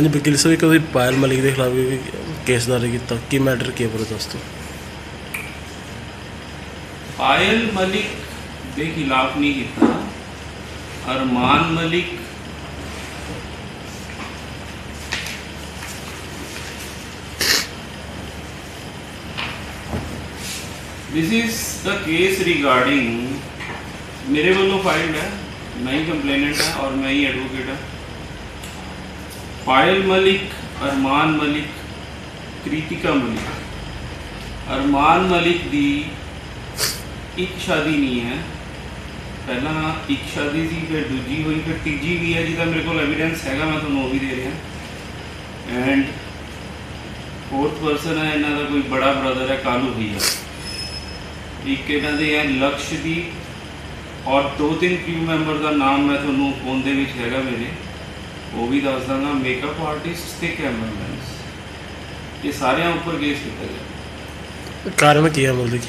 ਹਾਂਜੀ, ਵਕੀਲ ਸਾਹਿਬ, ਇੱਕ ਉਹਦੀ ਪਾਇਲ ਮਲਿਕ ਦੇ ਖਿਲਾਫ ਕੇਸ ਦਰਜ ਕੀਤਾ। ਕੀ ਮੈਟਰ, ਕੀ ਹੈ ਪੂਰਾ ਪਾਇਲ ਮਲਿਕ ਦੇ ਖਿਲਾਫ ਨਹੀਂ ਕੀਤਾ। Armaan Malik this is the case regarding ਮੇਰੇ ਵੱਲੋਂ ਫਾਈਲਡ ਹੈ। ਮੈਂ ਹੀ ਕੰਪਲੇਨੈਂਟ ਹਾਂ ਔਰ ਮੈਂ ਹੀ ਐਡਵੋਕੇਟ ਹਾਂ। ਪਾਇਲ ਮਲਿਕ ਅਰਮਾਨ ਮਲਿਕ ਕ੍ਰਿਤਿਕਾ ਮਲਿਕ ਅਰਮਾਨ ਮਲਿਕ ਦੀ ਇੱਕ ਸ਼ਾਦੀ ਨਹੀਂ ਹੈ। ਪਹਿਲਾਂ ਇੱਕ ਸ਼ਾਦੀ ਸੀ, ਫਿਰ ਦੂਜੀ ਹੋਈ, ਫਿਰ ਤੀਜੀ ਵੀ ਹੈ, ਜਿਹਦਾ ਮੇਰੇ ਕੋਲ ਐਵੀਡੈਂਸ ਹੈਗਾ, ਮੈਂ ਤੁਹਾਨੂੰ ਉਹ ਵੀ ਦੇ ਰਿਹਾ। ਐਂਡ ਫੋਰਥ ਪਰਸਨ ਹੈ, ਇਹਨਾਂ ਦਾ ਕੋਈ ਬੜਾ ਬ੍ਰਦਰ ਹੈ, ਕਾਲੂ ਭਈਆ ਇੱਕ ਇਹਨਾਂ ਦੇ ਹੈ, ਲਕਸ਼ਦੀਪ ਔਰ ਦੋ ਤਿੰਨ ਕ੍ਰੂ ਮੈਂਬਰ ਦਾ ਨਾਮ ਮੈਂ ਤੁਹਾਨੂੰ ਫੋਨ ਦੇ ਵਿੱਚ ਹੈਗਾ ਮੇਰੇ। ਉਹ ਵੀ ਦੱਸ ਦਾਂਗਾ ਮੇਕਅਪ ਆਰਟਿਸਟ ਤੇ ਕੈਮਰਾਮੈਨਸ ਇਹ ਸਾਰਿਆਂ ਉੱਪਰ ਕੇਸ ਕੀਤਾ ਗਿਆ। ਕਾਰਨ ਕੀ ਹੈ ਮਤਲਬ ਕਿ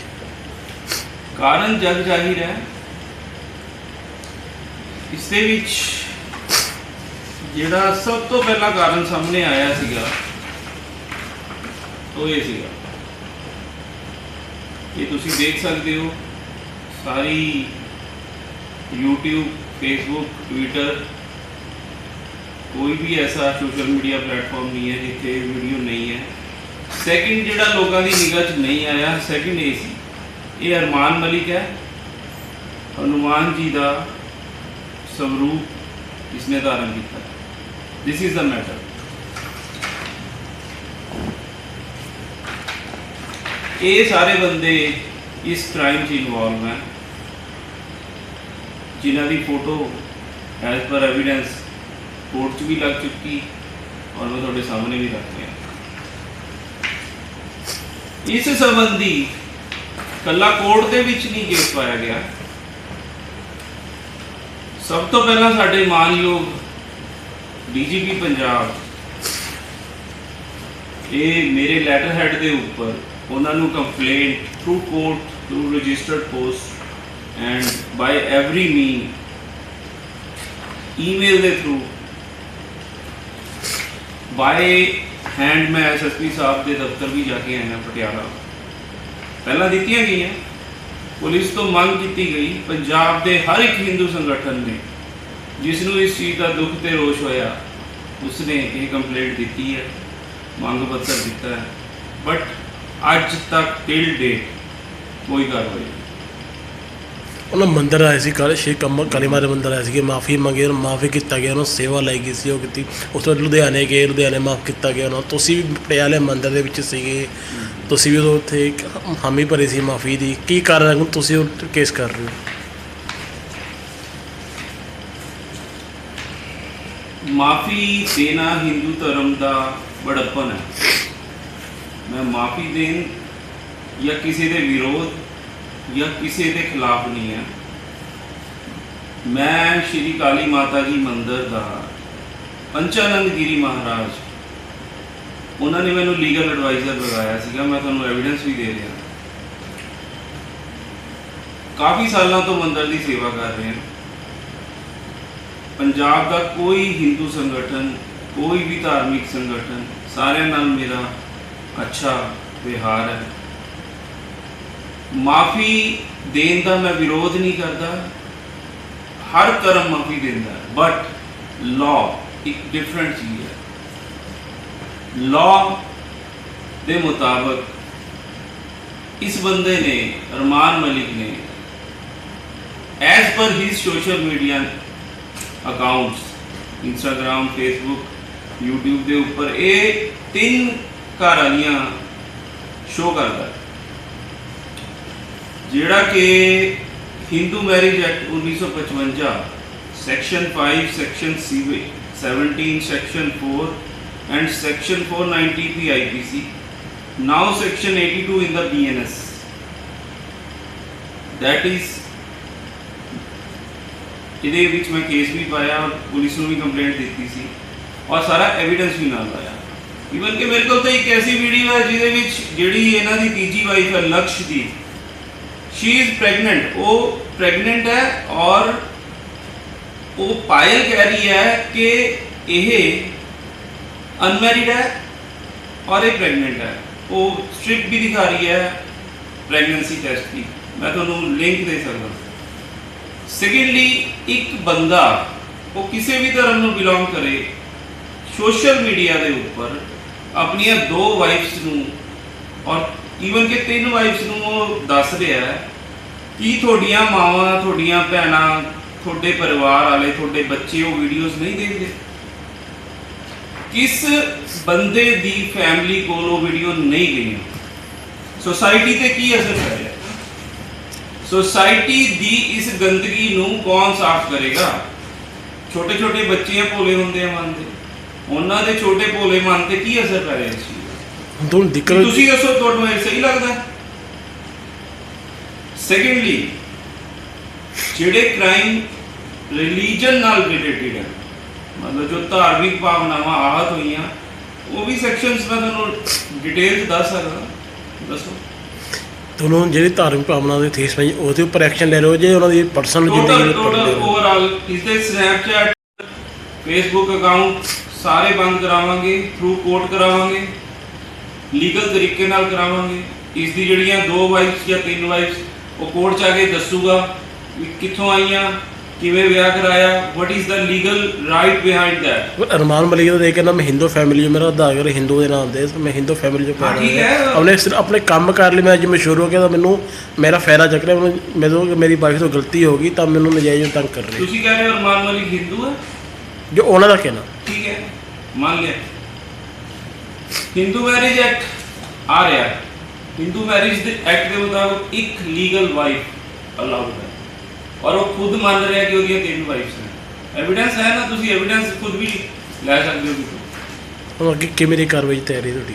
ਕਾਰਨ ਜਗ ਜ਼ਾਹਿਰ ਹੈ ਇਸ ਦੇ ਵਿੱਚ ਜਿਹੜਾ ਸਭ ਤੋਂ ਪਹਿਲਾ ਕਾਰਨ ਸਾਹਮਣੇ ਆਇਆ ਸੀਗਾ ਉਹ ਇਹ ਸੀਗਾ। ਇਹ ਤੁਸੀਂ ਦੇਖ ਸਕਦੇ ਹੋ ਸਾਰੀ YouTube Facebook Twitter ਕੋਈ ਵੀ ਐਸਾ ਸੋਸ਼ਲ ਮੀਡੀਆ ਪਲੇਟਫਾਰਮ ਨਹੀਂ ਹੈ ਜਿੱਥੇ ਵੀਡੀਓ ਨਹੀਂ ਹੈ। ਸੈਕਿੰਡ ਜਿਹੜਾ ਲੋਕਾਂ ਦੀ ਨਿਗਾਹ 'ਚ ਨਹੀਂ ਆਇਆ ਸੈਕਿੰਡ ਇਹ ਸੀ। ਇਹ ਅਰਮਾਨ ਮਲਿਕ ਹੈ। ਹਨੂਮਾਨ ਜੀ ਦਾ ਸਵਰੂਪ ਇਸਨੇ ਧਾਰਨ ਕੀਤਾ। ਦਿਸ ਇਜ਼ ਦਾ ਮੈਟਰ ਇਹ ਸਾਰੇ ਬੰਦੇ ਇਸ ਕ੍ਰਾਈਮ 'ਚ ਇਨਵੋਲਵ ਹੈ। ਜਿਨ੍ਹਾਂ ਦੀ photo as per evidence court 'ਚ ਵੀ ਲੱਗ ਚੁੱਕੀ ਔਰ ਮੈਂ ਤੁਹਾਡੇ ਸਾਹਮਣੇ ਵੀ ਰੱਖ ਰਿਹਾ ਇਸ ਸੰਬੰਧੀ ਕੱਲਾ ਕੋਰਟ ਦੇ ਵਿੱਚ ਨਹੀਂ ਕੇਸ ਪਾਇਆ ਗਿਆ। ਸਭ ਤੋਂ ਪਹਿਲਾਂ ਸਾਡੇ ਮਾਨਯੋਗ ਡੀਜੀਪੀ ਪੰਜਾਬ, ਇਹ ਮੇਰੇ ਲੈਟਰ ਹੈਡ ਦੇ ਉੱਪਰ ਉਹਨਾਂ ਨੂੰ complaint through court through registered post and by every mean email ਦੇ ਥਰੂ ਬਾਏ ਹੈਂਡ ਮੈਂ ਐਸਐਸਪੀ ਸਾਹਿਬ ਦੇ ਦਫ਼ਤਰ ਵੀ ਜਾ ਕੇ ਆਇਆ ਪਟਿਆਲਾ। ਪਹਿਲਾਂ ਦਿੱਤੀਆਂ ਗਈਆਂ। ਪੁਲਿਸ ਤੋਂ ਮੰਗ ਕੀਤੀ ਗਈ, ਪੰਜਾਬ ਦੇ ਹਰ ਇੱਕ ਹਿੰਦੂ ਸੰਗਠਨ ਨੇ ਜਿਸ ਨੂੰ ਇਸ ਚੀਜ਼ ਦਾ ਦੁੱਖ ਤੇ ਰੋਸ਼ ਹੋਇਆ, ਉਸਨੇ ਇਹ ਕੰਪਲੇਂਟ ਦਿੱਤੀ ਹੈ, ਮੰਗ ਪੱਤਰ ਦਿੱਤਾ ਹੈ। ਬਟ ਅੱਜ ਤੱਕ ਟਿਲ ਡੇਟ ਕੋਈ ਕਾਰਵਾਈ ਨਹੀਂ। ਉਹਨਾਂ ਮੰਦਰ ਆਏ ਸੀ, ਕਾਲੇ ਸ਼੍ਰੀ ਕਮਲ ਕਾਲੀਮਾ ਦੇ ਮੰਦਰ ਆਏ ਸੀਗੇ, ਮਾਫੀ ਮੰਗੇ, ਉਹਨੂੰ ਮਾਫੀ ਕੀਤਾ ਗਿਆ, ਉਹਨੂੰ ਸੇਵਾ ਲਈ ਗਈ ਸੀ, ਉਹ ਕੀਤੀ। ਉਸ ਤੋਂ ਬਾਅਦ ਲੁਧਿਆਣੇ ਗਏ, ਲੁਧਿਆਣੇ ਮਾਫ ਕੀਤਾ ਗਿਆ ਉਹਨਾਂ ਤੁਸੀਂ ਵੀ ਪਟਿਆਲੇ ਮੰਦਰ ਦੇ ਵਿੱਚ ਸੀਗੇ। ਤੁਸੀਂ ਵੀ ਉਦੋਂ ਉੱਥੇ ਹਾਮੀ ਭਰੀ ਸੀ ਮਾਫੀ ਦੀ। ਕੀ ਕਾਰਨ ਹੈ? ਕਿ ਤੁਸੀਂ ਉਹ ਕੇਸ ਕਰ ਰਹੇ ਹੋ। ਮਾਫੀ ਦੇਣਾ ਹਿੰਦੂ ਧਰਮ ਦਾ ਬੜਪਨ ਹੈ। ਮੈਂ ਮਾਫੀ ਦੇਣ ਜਾਂ ਕਿਸੇ ਦੇ ਵਿਰੋਧ ਜਾਂ ਕਿਸੇ ਦੇ ਖਿਲਾਫ ਨਹੀਂ ਹੈ। ਮੈਂ ਸ਼੍ਰੀ ਕਾਲੀ ਮਾਤਾ ਜੀ ਮੰਦਿਰ ਦਾ ਪੰਚਾਨੰਦ ਗਿਰੀ ਮਹਾਰਾਜ, ਉਹਨਾਂ ਨੇ ਮੈਨੂੰ ਲੀਗਲ ਐਡਵਾਈਜ਼ਰ ਲਗਾਇਆ ਸੀਗਾ, ਮੈਂ ਤੁਹਾਨੂੰ ਐਵੀਡੈਂਸ ਵੀ ਦੇ ਰਿਹਾ। ਕਾਫੀ ਸਾਲਾਂ ਤੋਂ ਮੰਦਰ ਦੀ ਸੇਵਾ ਕਰ ਰਹੇ ਹਾਂ। ਪੰਜਾਬ ਦਾ ਕੋਈ ਹਿੰਦੂ ਸੰਗਠਨ, ਕੋਈ ਵੀ ਧਾਰਮਿਕ ਸੰਗਠਨ, ਸਾਰਿਆਂ ਨਾਲ ਮੇਰਾ ਅੱਛਾ ਵਿਹਾਰ ਹੈ। ਮਾਫੀ ਦੇਣ ਦਾ ਮੈਂ ਵਿਰੋਧ ਨਹੀਂ ਕਰਦਾ। ਹਰ ਧਰਮ ਮਾਫੀ ਦਿੰਦਾ ਬਟ ਲਾਅ ਇੱਕ ਡਿਫਰੈਂਟ ਚੀਜ਼ ਹੈ। ਲਾਅ ਦੇ ਮੁਤਾਬਕ ਇਸ ਬੰਦੇ ਨੇ ਰਮਾਨ ਮਲਿਕ ਨੇ as per his social media accounts Instagram Facebook YouTube ਦੇ ਉੱਪਰ ਇਹ ਤਿੰਨ ਘਰ ਵਾਲੀਆਂ ਸ਼ੋ ਕਰਦਾ। ਜਿਹੜਾ ਕਿ Hindu marriage act 1955 section 5 section 17 section 4 and section 490 P IPC now section 82 in the BNS that is, ਇਹਦੇ ਵਿੱਚ ਮੈਂ ਕੇਸ ਵੀ ਪਾਇਆ ਔਰ ਪੁਲਿਸ ਨੂੰ ਵੀ ਕੰਪਲੇਂਟ ਦਿੱਤੀ ਸੀ ਔਰ ਸਾਰਾ ਐਵੀਡੈਂਸ ਵੀ ਨਾਲ ਲਾਇਆ। ਇਵਨ ਕਿ ਮੇਰੇ ਕੋਲ ਤਾਂ ਇੱਕ ਐਸੀ ਵੀਡੀਓ ਹੈ ਜਿਹਦੇ ਵਿੱਚ ਜਿਹੜੀ ਇਹਨਾਂ ਦੀ ਤੀਜੀ ਵਾਈਫ ਹੈ ਲਕਸ਼ ਦੀ ਸ਼ੀ ਇਜ਼ ਪ੍ਰੈਗਨੈਂਟ ਉਹ ਪ੍ਰੈਗਨੈਂਟ ਹੈ ਔਰ ਉਹ ਪਾਇਲ ਕਹਿ ਰਹੀ ਹੈ ਕਿ ਇਹ ਅਨਮੈਰਿਡ ਹੈ ਔਰ ਇਹ ਪ੍ਰੈਗਨੈਂਟ ਹੈ ਉਹ ਸਟ੍ਰਿਪ ਵੀ ਦਿਖਾ ਰਹੀ ਹੈ ਪ੍ਰੈਗਨੈਂਸੀ ਟੈਸਟ ਦੀ ਮੈਂ ਤੁਹਾਨੂੰ ਲਿੰਕ ਦੇ ਸਕਦਾ ਸੈਕੰਡਲੀ ਇੱਕ ਬੰਦਾ ਉਹ ਕਿਸੇ ਵੀ ਧਰਮ ਨੂੰ ਬਿਲੋਂਗ ਕਰੇ ਸੋਸ਼ਲ ਮੀਡੀਆ ਦੇ ਉੱਪਰ ਆਪਣੀਆਂ ਦੋ ਵਾਈਫਸ ਨੂੰ ਔਰ ਈਵਨ ਕਿ ਤਿੰਨ ਵਾਈਫਸ ਨੂੰ ਉਹ ਦੱਸ ਰਿਹਾ ਹੈ ਕਿ ਤੁਹਾਡੀਆਂ ਮਾਵਾਂ, ਤੁਹਾਡੀਆਂ ਭੈਣਾਂ, ਤੁਹਾਡੇ ਪਰਿਵਾਰ ਵਾਲੇ, ਤੁਹਾਡੇ ਬੱਚੇ ਉਹ ਵੀਡੀਓਜ਼ ਨਹੀਂ ਦੇਖਦੇ। ਕਿਸ ਬੰਦੇ ਦੀ ਫੈਮਿਲੀ ਕੋਲ ਉਹ ਵੀਡੀਓ ਨਹੀਂ ਗਈਆਂ? ਸੋਸਾਇਟੀ ਤੇ ਕੀ ਅਸਰ ਪੈ ਰਿਹਾ? ਸੋਸਾਇਟੀ ਦੀ ਇਸ ਗੰਦਗੀ ਨੂੰ ਕੌਣ ਸਾਫ਼ ਕਰੇਗਾ? ਛੋਟੇ ਛੋਟੇ ਬੱਚੇ ਭੋਲੇ ਹੁੰਦੇ ਆ ਮਨ ਦੇ। ਉਹਨਾਂ ਦੇ ਛੋਟੇ ਭੋਲੇ ਮਨ ਤੇ ਕੀ ਅਸਰ ਪੈ ਰਿਹਾ ਇਸ ਚੀਜ਼ ਦਾ ਤੁਹਾਨੂੰ ਕੀ ਦਿੱਕਤ ਤੁਸੀਂ ਦੱਸੋ ਤੁਹਾਨੂੰ ਇਹ ਸਹੀ ਲੱਗਦਾ ਸੈਕੰਡਲੀ ਜਿਹੜੇ ਕ੍ਰਾਈਮ ਰਿਲੀਜਨ ਨਾਲ ਰਿਲੇਟਡ ਹੈ ਮਤਲਬ ਜੋ ਧਾਰਮਿਕ ਭਾਵਨਾਵਾਂ ਆਹਤ ਹੋਈਆਂ ਉਹ ਵੀ ਸੈਕਸ਼ਨਸ ਮੈਂ ਤੁਹਾਨੂੰ ਡਿਟੇਲ ਦੱਸ ਸਕਦਾ। ਦੱਸੋ। ਤੁਹਾਨੂੰ ਜਿਹੜੀ ਧਾਰਮਿਕ ਭਾਵਨਾ ਦੇ ਠੇਸ ਪਈ ਉਹਦੇ ਉੱਪਰ ਐਕਸ਼ਨ ਲੈ ਰਹੇ ਹੋ ਜੇ ਉਹਨਾਂ ਦੀ ਪਰਸਨਲ ਜ਼ਿੰਦਗੀ ਦੇ ਉੱਪਰ ਓਵਰਆਲ ਇਸ ਦੇ ਸਨੈਪਚੈਟ ਫੇਸਬੁੱਕ ਅਕਾਊਂਟ ਸਾਰੇ ਬੰਦ ਕਰਾਵਾਂਗੇ ਥਰੂ ਕੋਰਟ ਕਰਾਵਾਂਗੇ। ਲੀਗਲ ਤਰੀਕੇ ਨਾਲ ਕਰਾਵਾਂਗੇ। ਇਸ ਦੀ ਜਿਹੜੀਆਂ ਦੋ ਵਾਈਫਸ ਜਾਂ ਤਿੰਨ ਵਾਈਫਸ ਉਹ ਕੋਰਟ ਚ ਆ ਕੇ ਦੱਸੂਗਾ ਵੀ ਕਿੱਥੋਂ ਆਈਆਂ ਕਿਵੇਂ ਵਿਆਹ ਕਰਾਇਆ what is the legal right behind that ਕੇ ਨਾ ਮੈਂ ਹਿੰਦੂ ਫੈਮਿਲੀ ਮੇਰਾ ਆਧਾਰ ਕਾਰਡ ਹਿੰਦੂ ਦੇ ਨਾਮ ਦੇ ਮੈਂ ਹਿੰਦੂ ਫੈਮਿਲੀ ਚੋਂ ਹਾਂ, ਪੈਦਾ ਠੀਕ ਹੋਇਆ ਹੈ। ਆਪਣੇ ਸਿਰ- ਆਪਣੇ ਕੰਮ ਕਰ ਲਈ ਮੈਂ ਅੱਜ ਮਸ਼ਹੂਰ ਹੋ ਗਿਆ ਤਾਂ ਮੈਨੂੰ ਮੇਰਾ ਫਾਇਦਾ ਚੱਕ ਰਿਹਾ ਮੈਨੂੰ ਮੈਨੂੰ ਕਿ ਮੇਰੀ ਵਾਈਫ ਤੋਂ ਗਲਤੀ ਹੋ ਗਈ ਤਾਂ ਮੈਨੂੰ ਨਜਾਇਜ਼ ਤੰਗ ਕਰ ਰਹੀ। ਤੁਸੀਂ ਕਹਿ ਰਹੇ ਹੋ ਅਰਮਾਨ ਮਲਿਕ ਹਿੰਦੂ ਹੈ? ਜੋ ਉਹਨਾਂ ਦਾ ਕਹਿਣਾ। ਠੀਕ ਹੈ ਮੰਨ ਲਿਆ ਹਿੰਦੂ ਮੈਰਿਜ ਐਕਟ ਆ ਰਿਹਾ ਹੈ। ਹਿੰਦੂ ਮੈਰਿਜ ਦੇ ਐਕਟ ਦੇ ਮੁਤਾਬਕ ਇੱਕ ਲੀਗਲ ਵਾਈਫ ਅਲਾਉਡ ਹੈ। ਔਰ ਉਹ ਖੁਦ ਮੰਨ ਰਿਹਾ ਕਿ ਉਹਦੀਆਂ ਤਿੰਨ ਵਾਈਫਸ ਨੇ। ਐਵੀਡੈਂਸ ਹੈ ਨਾ? ਤੁਸੀਂ ਐਵੀਡੈਂਸ ਖੁਦ ਵੀ ਲੈ ਸਕਦੇ ਹੋ ਹੁਣ ਅੱਗੇ ਕਿਵੇਂ ਦੀ ਕਾਰਵਾਈ ਤਿਆਰੀ ਤੁਹਾਡੀ?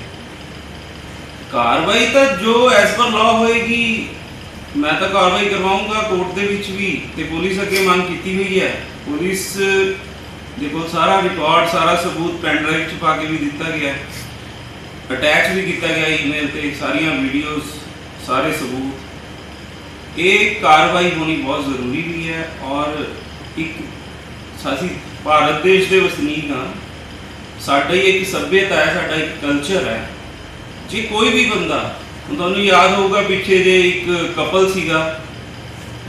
ਕਾਰਵਾਈ ਤਾਂ ਜੋ ਐਸ ਪਰ ਲਾਅ ਹੋਏਗੀ ਮੈਂ ਤਾਂ ਕਾਰਵਾਈ ਕਰਵਾਉਂਗਾ। ਕੋਰਟ ਦੇ ਵਿੱਚ ਵੀ ਤੇ ਪੁਲਿਸ ਅੱਗੇ ਮੰਗ ਕੀਤੀ ਹੋਈ ਹੈ। ਪੁਲਿਸ ਦੇ ਕੋਲ ਸਾਰਾ ਰਿਕਾਰਡ ਸਾਰਾ ਸਬੂਤ ਪੈਨ ਡਰਾਈਵ ਚ ਪਾ ਕੇ ਵੀ ਦਿੱਤਾ ਗਿਆ ਹੈ। ਅਟੈਚ ਵੀ ਕੀਤਾ ਗਿਆ ਈਮੇਲ ਤੇ, ਸਾਰੀਆਂ ਵੀਡੀਓਜ਼ ਸਾਰੇ ਸਬੂਤ। ਇਹ ਕਾਰਵਾਈ ਹੋਣੀ ਬਹੁਤ ਜ਼ਰੂਰੀ ਵੀ ਹੈ ਔਰ ਇੱਕ ਸਾਸੀ ਭਾਰਤ ਦੇਸ਼ ਦੇ ਵਸਨੀਕ ਹਾਂ। ਸਾਡਾ ਹੀ ਇੱਕ ਸੱਭਿਅਤਾ ਹੈ, ਸਾਡਾ ਇੱਕ ਕਲਚਰ ਹੈ। ਜੇ ਕੋਈ ਵੀ ਬੰਦਾ, ਹੁਣ ਤੁਹਾਨੂੰ ਯਾਦ ਹੋਊਗਾ ਪਿੱਛੇ ਜੇ ਇੱਕ ਕਪਲ ਸੀਗਾ,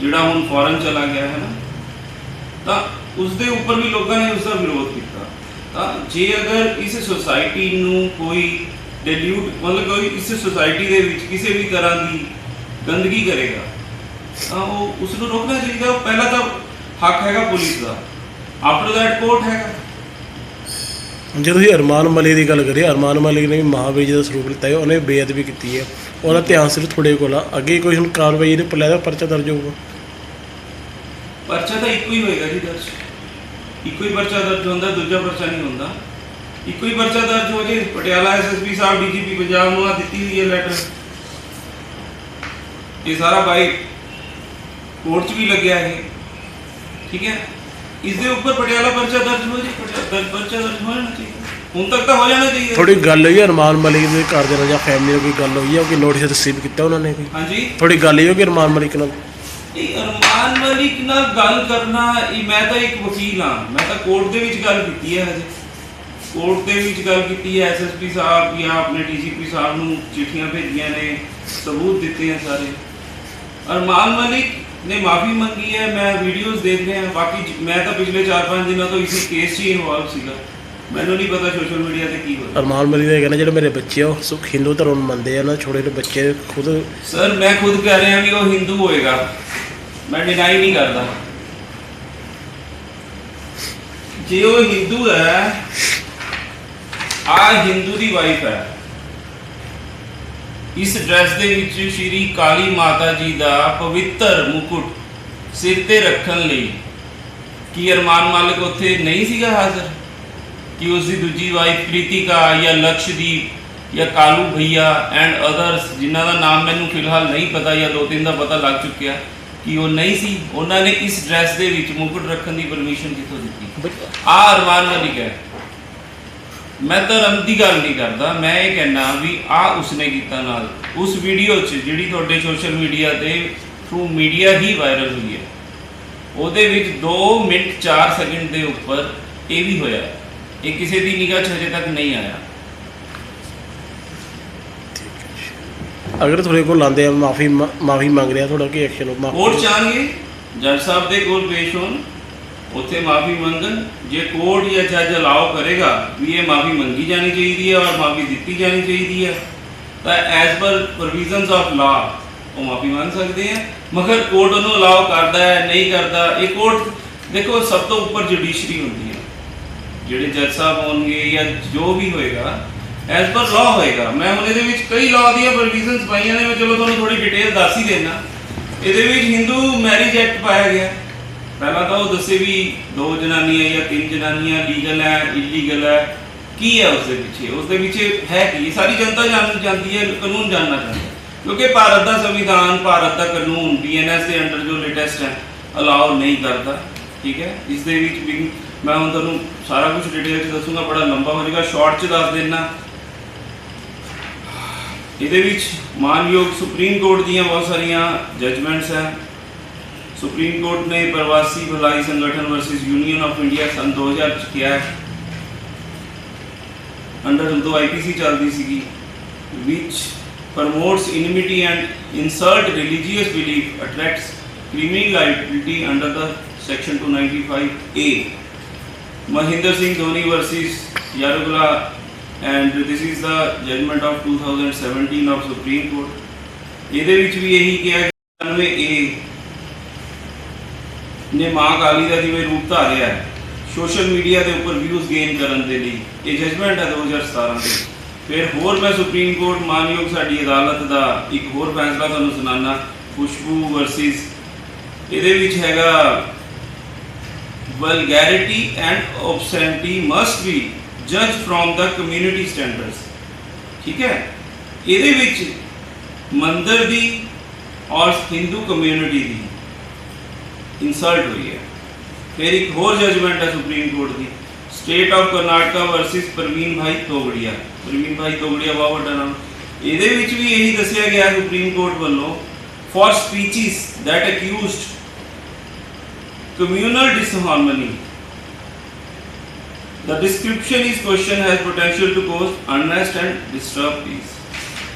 ਜਿਹੜਾ ਹੁਣ ਫੋਰਨ ਚਲਾ ਗਿਆ, ਹੈ ਨਾ? ਤਾਂ ਉਸ ਦੇ ਉੱਪਰ ਵੀ ਲੋਕਾਂ ਨੇ ਉਸ ਦਾ ਵਿਰੋਧ ਕੀਤਾ। ਤਾਂ ਜੇ ਅਗਰ ਇਸ ਸੋਸਾਇਟੀ ਨੂੰ ਕੋਈ ਡਿਲੂਟ ਮਤਲਬ ਕੋਈ ਇਸ ਸੋਸਾਇਟੀ ਦੇ ਵਿੱਚ ਕਿਸੇ ਵੀ ਤਰ੍ਹਾਂ ਦੀ ਗੰਦਗੀ ਕਰੇਗਾ। ਤਾਂ ਉਹ ਉਸ ਨੂੰ ਰੋਕਣਾ ਚਾਹੀਦਾ ਪਹਿਲਾ ਤਾਂ ਹੱਕ ਹੈਗਾ ਪੁਲਿਸ ਦਾ। ਆਫਟਰ ਦੈਟ ਕੋਰਟ ਹੈਗਾ। ਜੇ ਤੁਸੀਂ ਅਰਮਾਨ ਮਲਿਕ ਦੀ ਗੱਲ ਕਰੀਏ ਅਰਮਾਨ ਮਲਿਕ ਨੇ ਵੀ ਮਹਾਵੀਰ ਦਾ ਸਰੂਪ ਲਿੱਤਾ ਹੈ ਉਹਨੇ ਬੇਅਦਬੀ ਕੀਤੀ ਹੈ। ਉਹਦਾ ਧਿਆਨ ਸਿਰਫ ਤੁਹਾਡੇ ਕੋਲ ਆ। ਅੱਗੇ ਕੋਈ ਹੁਣ ਕਾਰਵਾਈ ਇਹਦੇ ਉੱਪਰ ਲੈਦਾ ਪਰਚਾ ਦਰਜ ਹੋਊਗਾ। ਪਰਚਾ ਤਾਂ ਇੱਕੋ ਹੀ ਹੋਏਗਾ ਜੀ ਦਰਜ। ਇੱਕੋ ਹੀ ਪਰਚਾ ਦਰਜ ਹੁੰਦਾ ਦੂਜਾ ਪਰਚਾ ਨਹੀਂ ਹੁੰਦਾ। ਇੱਕੋ ਹੀ ਪਰਚਾ ਦਰਜ ਹੋ ਜੇ। ਪਟਿਆਲਾ ਐਸਐਸਪੀ ਸਾਹਿਬ ਡੀਜੀਪੀ ਪੰਜਾਬ ਨੂੰ ਆ ਦਿੱਤੀ ਹੋਈ ਹੈ ਲੈਟਰ ਇਹ ਸਾਰਾ ਬਾਈ ਕੋਰਟ 'ਚ ਵੀ ਲੱਗਿਆ ਹੈ ਠੀਕ ਹੈ? ਇਸ ਦੇ ਉੱਪਰ ਪਟਿਆਲਾ ਪਰਚਾ ਦਰਜ ਹੋ ਜੇ। ਪਟਿਆਲਾ ਪਰਚਾ ਦਰਜ ਹੋ ਜਾਣਾ ਚਾਹੀਦਾ। ਹੁਣ ਤੱਕ ਤਾਂ ਹੋ ਜਾਣਾ ਚਾਹੀਦਾ। ਥੋੜੀ ਗੱਲ ਹੋਈ ਹੈ ਅਰਮਾਨ ਮਲਿਕ ਦੇ ਘਰ ਦੇ ਨਾਲ ਜਾਂ ਫੈਮਿਲੀ ਨਾਲ ਕੋਈ ਗੱਲ ਹੋਈ ਹੈ ਕਿ ਨੋਟਿਸ ਰਿਸੀਵ ਕੀਤਾ ਉਹਨਾਂ ਨੇ ਕੋਈ? ਹਾਂਜੀ। ਥੋੜੀ ਗੱਲ ਹੋਈ ਹੈ ਕਿ ਅਰਮਾਨ ਮਲਿਕ ਨਾਲ? ਇਹ ਅਰਮਾਨ ਮਲਿਕ ਨਾਲ ਗੱਲ ਕਰਨਾ ਇਹ ਮੈਂ ਤਾਂ ਇੱਕ ਵਕੀਲ ਹਾਂ। ਮੈਂ ਤਾਂ ਕੋਰਟ ਦੇ ਵਿੱਚ ਗੱਲ ਕੀਤੀ ਹੈ ਹਜੇ। ਕੋਰਟ ਦੇ ਵਿੱਚ ਗੱਲ ਕੀਤੀ ਹੈ ਐਸਐਸਪੀ ਸਾਹਿਬ ਜਾਂ ਆਪਣੇ ਡੀਜੀਪੀ ਸਾਹਿਬ ਨੂੰ ਚਿੱਠੀਆਂ ਭੇਜੀਆਂ ਨੇ ਸਬੂਤ ਦਿੱਤੇ ਆ ਸਾਰੇ। ਅਰਮਾਨ ਮਲਿਕ ਨੇ ਮਾਫੀ ਮੰਗੀ ਹੈ ਮੈਂ ਵੀਡੀਓਜ਼ ਦੇਖ ਰਿਹਾ ਬਾਕੀ ਮੈਂ ਤਾਂ ਪਿਛਲੇ 4-5 ਦਿਨਾਂ ਤੋਂ ਇਸੇ ਕੇਸ 'ਚ ਇਨਵੋਲਵ ਸੀਗਾ। ਮੈਨੂੰ ਨਹੀਂ ਪਤਾ ਸੋਸ਼ਲ ਮੀਡੀਆ ਤੇ ਕੀ ਹੋ ਰਿਹਾ ਅਰਮਾਨ ਮਲਿਕ ਦਾ ਕਹਿਣਾ ਜਿਹੜੇ ਮੇਰੇ ਬੱਚੇ ਆ ਉਹ ਸੁਖ ਹਿੰਦੂ ਧਰਮ ਮੰਨਦੇ ਆ ਨਾ ਛੋਟੇ ਜਿਹੇ ਬੱਚੇ ਖੁਦ ਸਰ ਮੈਂ ਖੁਦ ਕਹਿ ਰਿਹਾ ਵੀ ਉਹ ਹਿੰਦੂ ਹੋਏਗਾ। ਮੈਂ ਡਿਨਾਈ ਨਹੀਂ ਕਰਦਾ। ਜੇ ਉਹ ਹਿੰਦੂ ਹੈ ਆ ਹਿੰਦੂ ਦੀ ਵਾਈਫ ਹੈ। ਇਸ ਡਰੈਸ ਦੇ ਵਿੱਚ ਸ਼੍ਰੀ ਕਾਲੀ ਮਾਤਾ ਜੀ ਦਾ ਪਵਿੱਤਰ ਮੁਕੁਟ ਸਿਰ ਤੇ ਰੱਖਣ ਲਈ ਕੀ ਅਰਮਾਨ ਮਾਲਕ ਉੱਥੇ ਨਹੀਂ ਸੀਗਾ ਹਾਜ਼ਰ? ਕਿ ਉਸ ਦੀ ਦੂਜੀ ਵਾਈਫ ਕ੍ਰਿਤਿਕਾ ਜਾਂ ਲਕਸ਼ਦੀਪ ਜਾਂ ਕਾਲੂ ਭਈਆ ਐਂਡ ਅਦਰਸ ਜਿਨ੍ਹਾਂ ਦਾ ਨਾਮ ਮੈਨੂੰ ਫਿਲਹਾਲ ਨਹੀਂ ਪਤਾ ਜਾਂ ਦੋ ਤਿੰਨ ਦਾ ਪਤਾ ਲੱਗ ਚੁੱਕਿਆ ਕਿ ਉਹ ਨਹੀਂ ਸੀ ਉਹਨਾਂ ਨੇ ਇਸ ਡਰੈਸ ਦੇ ਵਿੱਚ ਮੁਕੁਟ ਰੱਖਣ ਦੀ ਪਰਮਿਸ਼ਨ ਕਿੱਥੋਂ ਦਿੱਤੀ? ਆ ਅਰਮਾਨ ਮਲਿਕ ਹੈ। ਮੈਂ ਧਰਮ ਦੀ ਗੱਲ ਨਹੀਂ ਕਰਦਾ ਮੈਂ ਇਹ ਕਹਿਣਾ ਵੀ ਆ ਉਸਨੇ ਕੀਤਾ ਨਾਲ। ਉਸ ਵੀਡੀਓ 'ਚ ਜਿਹੜੀ ਤੁਹਾਡੇ ਸੋਸ਼ਲ ਮੀਡੀਆ ਤੇ ਥਰੂ ਮੀਡੀਆ ਹੀ ਵਾਇਰਲ ਹੋਈ ਹੈ ਉਹਦੇ ਵਿੱਚ 2 ਮਿੰਟ 4 ਸੈਕਿੰਡ ਦੇ ਉੱਪਰ ਇਹ ਵੀ ਹੋਇਆ। ਇਹ ਕਿਸੇ ਦੀ ਨਿਗਾਹ 'ਚ ਹਜੇ ਤੱਕ ਨਹੀਂ ਆਇਆ। ਅਗਰ ਤੁਹਾਡੇ ਕੋਲ ਆਉਂਦੇ ਆ ਮਾਫੀ ਮਾਫੀ ਮੰਗ ਰਿਹਾ ਤੁਹਾਡਾ ਕੀ ਐਕਸ਼ਨ ਹੋ ਕੋਰਟ ਚਾਹਣਗੇ? ਜੱਜ ਸਾਹਿਬ ਦੇ ਕੋਲ ਪੇਸ਼ ਹੋਣ। ਉੱਥੇ ਮਾਫੀ ਮੰਗਣ, ਜੇ ਕੋਰਟ ਜਾਂ ਜੱਜ ਅਲਾਉ ਕਰੇਗਾ ਵੀ ਇਹ ਮਾਫੀ ਮੰਗੀ ਜਾਣੀ ਚਾਹੀਦੀ ਹੈ ਔਰ ਮਾਫੀ ਦਿੱਤੀ ਜਾਣੀ ਚਾਹੀਦੀ ਹੈ, ਤਾਂ as per provisions of law ਉਹ ਮਾਫੀ ਮੰਗ ਸਕਦੇ ਆ ਮਗਰ ਕੋਰਟ ਉਹਨੂੰ ਅਲਾਉ ਕਰਦਾ ਹੈ, ਨਹੀਂ ਕਰਦਾ, ਇਹ ਕੋਰਟ ਦੇਖੋ ਸਭ ਤੋਂ ਉੱਪਰ ਜੁਡੀਸ਼ਰੀ ਹੁੰਦੀ ਹੈ। ਜਿਹੜੇ ਜੱਜ ਸਾਹਿਬ ਹੋਣਗੇ ਜਾਂ ਜੋ ਵੀ ਹੋਏਗਾ ਐਜ਼ ਪਰ ਲਾਅ ਹੋਏਗਾ। ਮੈਂ ਹੁਣ ਇਹਦੇ ਵਿੱਚ ਕਈ ਲਾ ਦੀਆਂ ਪ੍ਰੋਵੀਜ਼ਨਸ ਪਾਈਆਂ ਨੇ, ਮੈਂ ਚਲੋ ਤੁਹਾਨੂੰ ਥੋੜੀ ਡਿਟੇਲ ਦੱਸ ਹੀ ਦੇਣਾ ਇਹਦੇ ਵਿੱਚ ਹਿੰਦੂ ਮੈਰਿਜ ਐਕਟ ਪਾਇਆ ਗਿਆ। ਪਹਿਲਾਂ ਤਾਂ ਉਹ ਦੱਸੇ ਵੀ ਦੋ ਜਨਾਨੀਆਂ ਜਾਂ ਤਿੰਨ ਜਨਾਨੀਆਂ ਲੀਗਲ ਹੈ ਇਲੀਗਲ ਹੈ। ਕੀ ਹੈ ਉਸ ਦੇ ਪਿੱਛੇ? ਉਸ ਦੇ ਪਿੱਛੇ ਹੈ ਕੀ? ਸਾਰੀ ਜਨਤਾ ਜਾਣ ਜਾਂਦੀ ਹੈ, ਕਾਨੂੰਨ ਜਾਣਨਾ ਚਾਹੁੰਦੀ ਹੈ। ਕਿਉਂਕਿ ਭਾਰਤ ਦਾ ਸੰਵਿਧਾਨ, ਭਾਰਤ ਦਾ ਕਾਨੂੰਨ ਬੀਐਨਐਸ ਦੇ ਅੰਡਰ ਜੋ ਲੇਟੈਸਟ ਹੈ ਅਲਾਉ ਨਹੀਂ ਕਰਦਾ, ਠੀਕ ਹੈ? ਇਸ ਦੇ ਵਿੱਚ ਵੀ ਮੈਂ ਹੁਣ ਤੁਹਾਨੂੰ ਸਾਰਾ ਕੁਝ ਡਿਟੇਲ ਚ ਦੱਸੂਗਾ, ਬੜਾ ਲੰਬਾ ਹੋ ਜਾਏਗਾ ਸ਼ਾਰਟ ਚ ਦੱਸ ਦੇਣਾ ਇਹਦੇ ਵਿੱਚ ਮਾਨਯੋਗ ਸੁਪਰੀਮ ਕੋਰਟ ਦੀਆਂ ਬਹੁਤ ਸਾਰੀਆਂ ਜਜਮੈਂਟਸ ਹੈ। ਸੁਪਰੀਮ ਕੋਰਟ ਨੇ Pravasi Bhalai Sangathan versus Union of India ਸਨ 2000 ਚ ਕਿਹਾ ਹੈ ਅੰਡਰ ਉਦੋਂ ਆਈਪੀਸੀ ਚੱਲਦੀ ਸੀਗੀ which promotes enmity and insult religious belief attracts criminal liability under the section 295A Mahinder Singh Dhoni versus Yarugula and this is the judgment of 2017 of Supreme Court ਇਹਦੇ ਵਿੱਚ ਵੀ ਇਹੀ ਕਿਹਾ ਕਿ 99A ਨੇ ਮਾਂ ਕਾਲੀ ਦਾ ਜਿਵੇਂ ਰੂਪ ਧਾਰਿਆ ਹੈ ਸੋਸ਼ਲ ਮੀਡੀਆ ਦੇ ਉੱਪਰ ਵਿਊਜ਼ ਗੇਨ ਕਰਨ ਦੇ ਲਈ, ਇਹ ਜਜਮੈਂਟ ਹੈ 2017 ਦੇ। ਫਿਰ ਹੋਰ ਮੈਂ ਸੁਪਰੀਮ ਕੋਰਟ ਮਾਨਯੋਗ ਸਾਡੀ ਅਦਾਲਤ ਦਾ ਇੱਕ ਹੋਰ ਫੈਸਲਾ ਤੁਹਾਨੂੰ ਸੁਣਾਉਣਾ ਖੁਸ਼ਬੂ ਵਰਸਸ ਇਹਦੇ ਵਿੱਚ ਹੈਗਾ, vulgarity and obscenity must be ਜੱਜ ਫਰੋਮ the ਕਮਿਊਨਿਟੀ ਸਟੈਂਡਰਡਸ ਠੀਕ ਹੈ? ਇਹਦੇ ਵਿੱਚ ਮੰਦਰ ਦੀ ਔਰ ਹਿੰਦੂ ਕਮਿਊਨਿਟੀ ਦੀ ਇਨਸਲਟ ਹੋਈ ਹੈ ਫਿਰ ਇੱਕ ਹੋਰ ਜਜਮੈਂਟ ਹੈ supreme court the State of Karnataka versus Praveen Bhai Togadia Praveen ਭਾਈ ਤੋਗੜੀਆ ਬਹੁਤ ਵੱਡਾ ਨਾਮ ਇਹਦੇ ਵਿੱਚ ਵੀ ਇਹੀ ਦੱਸਿਆ ਗਿਆ ਸੁਪਰੀਮ ਕੋਰਟ ਵੱਲੋਂ for speeches that accused communal disharmony. The description is question has potential to cause unrest and disturb peace.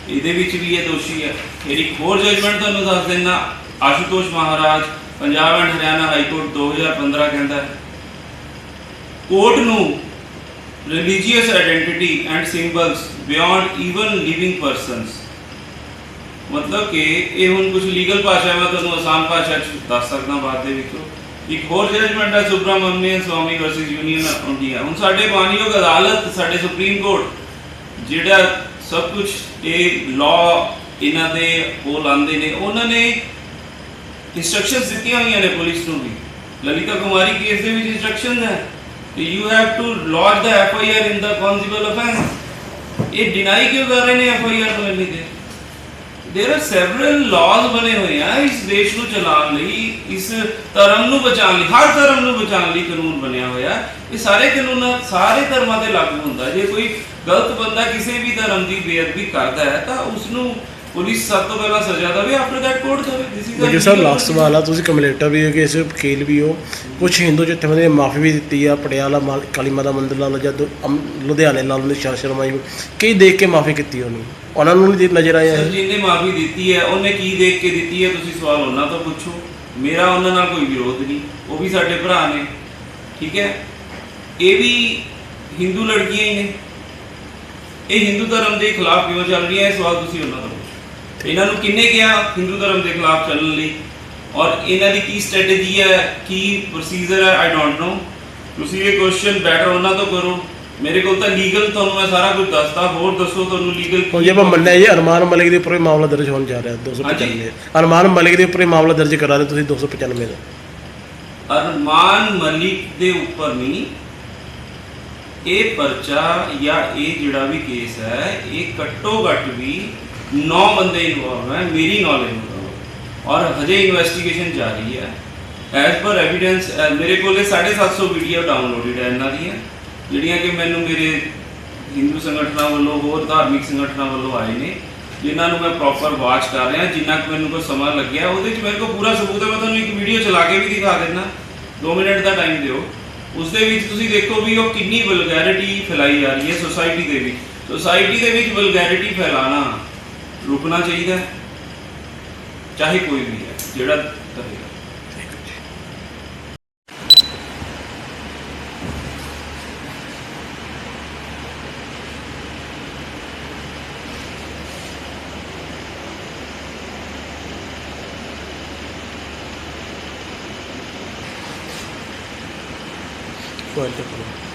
ਇਹਦੇ ਵਿੱਚ ਵੀ ਇਹ ਦੋਸ਼ੀ ਹੈ ਫਿਰ ਇੱਕ ਹੋਰ ਜਜਮੈਂਟ ਤੁਹਾਨੂੰ ਦੱਸ ਦਿੰਦਾ Ashutosh Maharaj Punjab and Haryana High Court 2015 ਕਹਿੰਦਾ ਕੋਰਟ ਨੂੰ religious identity and symbols beyond even living persons ਮਤਲਬ ਕਿ ਇਹ ਹੁਣ ਕੁਝ ਲੀਗਲ ਭਾਸ਼ਾ ਮੈਂ ਤੁਹਾਨੂੰ ਆਸਾਨ ਭਾਸ਼ਾ ਚ ਦੱਸ ਸਕਦਾ ਬਾਅਦ ਦੇ ਵਿੱਚੋਂ। ਇੱਕ ਹੋਰ ਜਜਮੈਂਟ ਹੈ Subramanian Swamy versus Union of India ਹੁਣ ਸਾਡੇ ਮਾਨਯੋਗ ਅਦਾਲਤ, ਸਾਡੇ ਸੁਪਰੀਮ ਕੋਰਟ, ਜਿਹੜਾ ਸਭ ਕੁਝ ਇਹ ਲਾਅ ਇਹਨਾਂ ਦੇ ਉਹ ਲਾਉਂਦੇ ਨੇ, ਉਹਨਾਂ ਨੇ ਇਨਸਟਰਕਸ਼ਨਸ ਦਿੱਤੀਆਂ ਹੋਈਆਂ ਨੇ ਪੁਲਿਸ ਨੂੰ ਵੀ। ਲਲਿਤਾ ਕੁਮਾਰੀ ਕੇਸ ਦੇ ਵਿੱਚ ਇਨਸਟਰਕਸ਼ਨਸ ਹੈ ਕਿ you have to lodge the F I R in the cognizable offence ਇਹ ਡਿਨਾਈ ਕਿਉਂ ਕਰ ਰਹੇ ਨੇ ਐਫ ਆਈ ਆਰ ਨੂੰ ਇੰਨੀ ਦੇਰ? ਦੇਰ ਆਰ ਸੈਵਰਲ ਲਾਜ਼ ਬਣੇ ਹੋਏ ਆ ਇਸ ਦੇਸ਼ ਨੂੰ ਚਲਾਉਣ ਲਈ, ਇਸ ਧਰਮ ਨੂੰ ਬਚਾਉਣ ਲਈ, ਹਰ ਧਰਮ ਨੂੰ ਬਚਾਉਣ ਲਈ ਕਾਨੂੰਨ ਬਣਿਆ ਹੋਇਆ। ਇਹ ਸਾਰੇ ਕਾਨੂੰਨ, ਸਾਰੇ ਧਰਮਾਂ ਤੇ ਲਾਗੂ ਹੁੰਦਾ। ਜੇ ਕੋਈ ਗਲਤ ਬੰਦਾ ਕਿਸੇ ਵੀ ਧਰਮ ਦੀ ਬੇਅਦਬੀ ਕਰਦਾ ਹੈ ਤਾਂ ਉਸ ਨੂੰ ਪੁਲਿਸ ਸਭ ਤੋਂ ਪਹਿਲਾਂ ਸਜ਼ਾ ਦੇਵੇ ਆਫਟਰ ਦੈਟ ਕੋਰਟ ਦੇਵੇ ਦਿਸ ਇਜ਼ ਵਕੀਲ ਸਾਹਿਬ ਲਾਸਟ ਸਵਾਲ ਆ ਤੁਸੀਂ ਕੰਪਲੇਟਰ ਵੀ ਹੋ ਕਿ ਇਸ ਵਕੀਲ ਵੀ ਹੋ ਕੁਝ ਹਿੰਦੂ ਜਥੇਬੰਦੀਆਂ ਨੇ ਮਾਫੀ ਵੀ ਦਿੱਤੀ ਆ ਪਟਿਆਲਾ ਮਾਲ- ਕਾਲੀ ਮਾਤਾ ਮੰਦਿਰ ਲਾ ਲਓ ਜਾਂ ਦੁ- ਅਮ- ਲੁਧਿਆਣੇ ਲਾ ਲਓ ਨਿਸ਼ਾਨ ਸ਼ਰਮਾ ਜੀ ਕਈ ਦੇਖ ਕੇ ਮਾਫੀ ਕੀਤੀ ਉਹਨੂੰ ਉਹਨਾਂ ਨੂੰ ਨਹੀਂ ਨਜ਼ਰ ਆਇਆ ਸਰ ਇਹ ਮਾਫੀ ਦਿੱਤੀ ਹੈ ਉਹਨੇ ਕੀ ਦੇਖ ਕੇ ਦਿੱਤੀ ਹੈ ਤੁਸੀਂ ਸਵਾਲ ਉਹਨਾਂ ਤੋਂ ਪੁੱਛੋ ਮੇਰਾ ਉਹਨਾਂ ਨਾਲ ਕੋਈ ਵਿਰੋਧ ਨਹੀਂ ਉਹ ਵੀ ਸਾਡੇ ਭਰਾ ਨੇ ਠੀਕ ਹੈ? ਇਹ ਵੀ ਹਿੰਦੂ ਲੜਕੀਆਂ ਹੀ ਨੇ ਇਹ ਹਿੰਦੂ ਧਰਮ ਦੇ ਖਿਲਾਫ ਕਿਉਂ ਚੱਲ ਰਹੀਆਂ ਇਹ ਸਵਾਲ ਤੁਸੀਂ ਉਹਨਾਂ ਤੋਂ ਇਹਨਾਂ ਨੂੰ ਕਿੰਨੇ ਕਿਹਾ ਹਿੰਦੂ ਧਰਮ ਦੇ ਖਿਲਾਫ ਚੱਲਣ ਲਈ? ਔਰ ਇਹਨਾਂ ਦੀ ਕੀ ਸਟ੍ਰੈਟਜੀ ਹੈ? ਕੀ ਪ੍ਰੋਸੀਜਰ ਹੈ? ਆਈ ਡੋਂਟ ਨੋ ਤੁਸੀਂ ਇਹ ਕੁਐਸਚਨ ਬੈਟਰ ਉਹਨਾਂ ਤੋਂ ਕਰੋ। ਮੇਰੇ ਕੋਲ ਤਾਂ ਲੀਗਲ ਤੁਹਾਨੂੰ ਮੈਂ ਸਾਰਾ ਕੁਝ ਦੱਸਦਾ। ਹੋਰ ਦੱਸੋ ਤੁਹਾਨੂੰ ਲੀਗਲ ਹੁਣ ਜੇ ਆਪਾਂ ਮੰਨਿਆ ਜੀ ਅਰਮਾਨ ਮਲਿਕ ਦੇ ਉੱਪਰ ਮਾਮਲਾ ਦਰਜ ਹੋਣ ਜਾ ਰਿਹਾ 295 ਹਾਂਜੀ। ਅਰਮਾਨ ਮਲਿਕ ਦੇ ਉੱਪਰ ਮਾਮਲਾ ਦਰਜ ਕਰਾ ਰਹੇ ਤੁਸੀਂ 295 ਦਾ। ਅਰਮਾਨ ਮਲਿਕ ਦੇ ਉੱਪਰ ਨਹੀਂ ਇਹ ਪਰਚਾ ਜਾਂ ਇਹ ਜਿਹੜਾ ਵੀ ਕੇਸ ਹੈ ਇਹ ਘੱਟੋ ਘੱਟ ਵੀ 9 ਬੰਦੇ ਇਨਵੋਲਵ ਹੈ ਮੇਰੀ ਨੌਲੇਜ ਔਰ ਹਜੇ ਇਨਵੈਸਟੀਗੇਸ਼ਨ ਜਾਰੀ ਹੈ ਐਜ਼ ਪਰ ਐਵੀਡੈਂਸ ਮੇਰੇ ਕੋਲੇ 750 ਵੀਡੀਓ ਡਾਊਨਲੋਡਡ ਹੈ ਇਹਨਾਂ ਦੀਆਂ ਜਿਹੜੀਆਂ ਕਿ ਮੈਨੂੰ ਮੇਰੇ ਹਿੰਦੂ ਸੰਗਠਨਾਂ ਵੱਲੋਂ ਹੋਰ ਧਾਰਮਿਕ ਸੰਗਠਨਾਂ ਵੱਲੋਂ ਆਏ ਨੇ ਜਿਨ੍ਹਾਂ ਨੂੰ ਮੈਂ ਪ੍ਰੋਪਰ ਵਾਚ ਕਰ ਰਿਹਾ ਜਿੰਨਾ ਕੁ ਮੈਨੂੰ ਕੋਈ ਸਮਾਂ ਲੱਗਿਆ ਉਹਦੇ 'ਚ ਮੇਰੇ ਕੋਲ ਪੂਰਾ ਸਬੂਤ ਹੈ ਮੈਂ ਤੁਹਾਨੂੰ ਇੱਕ ਵੀਡੀਓ ਚਲਾ ਕੇ ਵੀ ਦਿਖਾ ਦਿੰਦਾ 2 ਮਿੰਟ ਦਾ ਟਾਈਮ ਦਿਓ ਉਸ ਦੇ ਵਿੱਚ ਤੁਸੀਂ ਦੇਖੋ ਵੀ ਉਹ ਕਿੰਨੀ ਵਲਗੈਰਿਟੀ ਫੈਲਾਈ ਜਾ ਰਹੀ ਹੈ ਸੋਸਾਇਟੀ ਦੇ ਵਿੱਚ ਸੋਸਾਇਟੀ ਦੇ ਵਿੱਚ ਵਲਗੈਰਿਟੀ ਫੈਲਾਣਾ ਰੁਕਣਾ ਚਾਹੀਦਾ ਹੈ ਚਾਹੇ ਕੋਈ ਵੀ ਹੈ ਜਿਹੜਾ ਕਰੇਗਾ ਪੁਆਇੰਟ ਕਰੋ